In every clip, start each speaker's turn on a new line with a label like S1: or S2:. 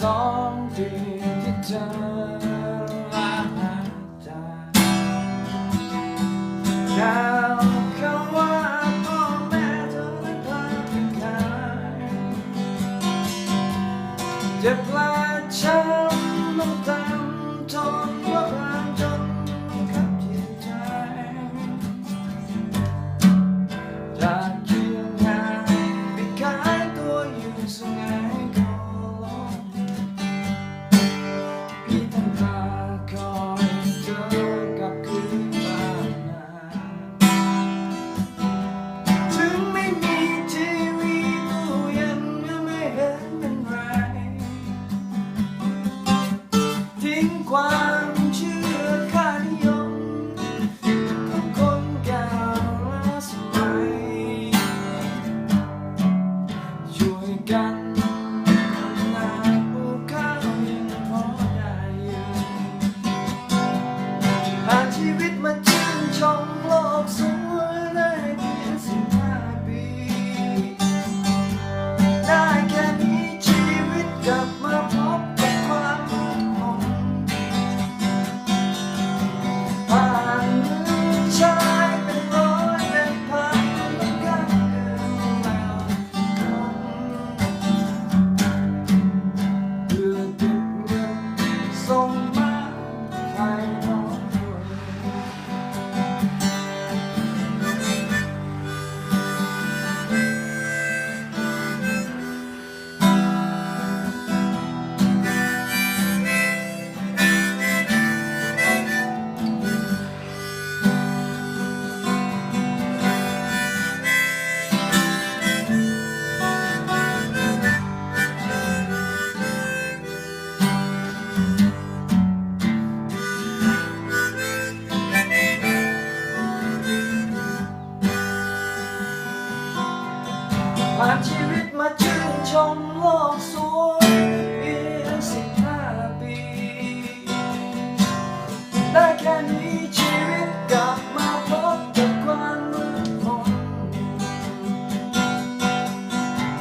S1: สองทีที่เธอลาหายใจ ความเชื่อค่านิยมของคนเก่าและสมัยช่วยกันนาปลูกข้ายังพอได้อยู่ผ่านชีวิตมาชื่นชมโลกสวย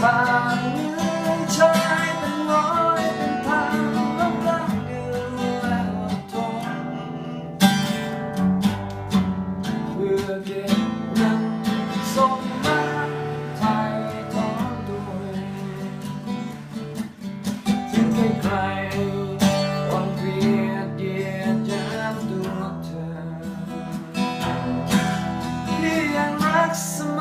S1: ผ่านมือชายเป็นร้อยเป็นพันต้องรักเดียวและอดทนเพื่อเก็บเงินส่งมาไทยทอนด้วยถึงใครๆวันเพียดเหยียดยามตัวเธอพี่ยังรักเสมอ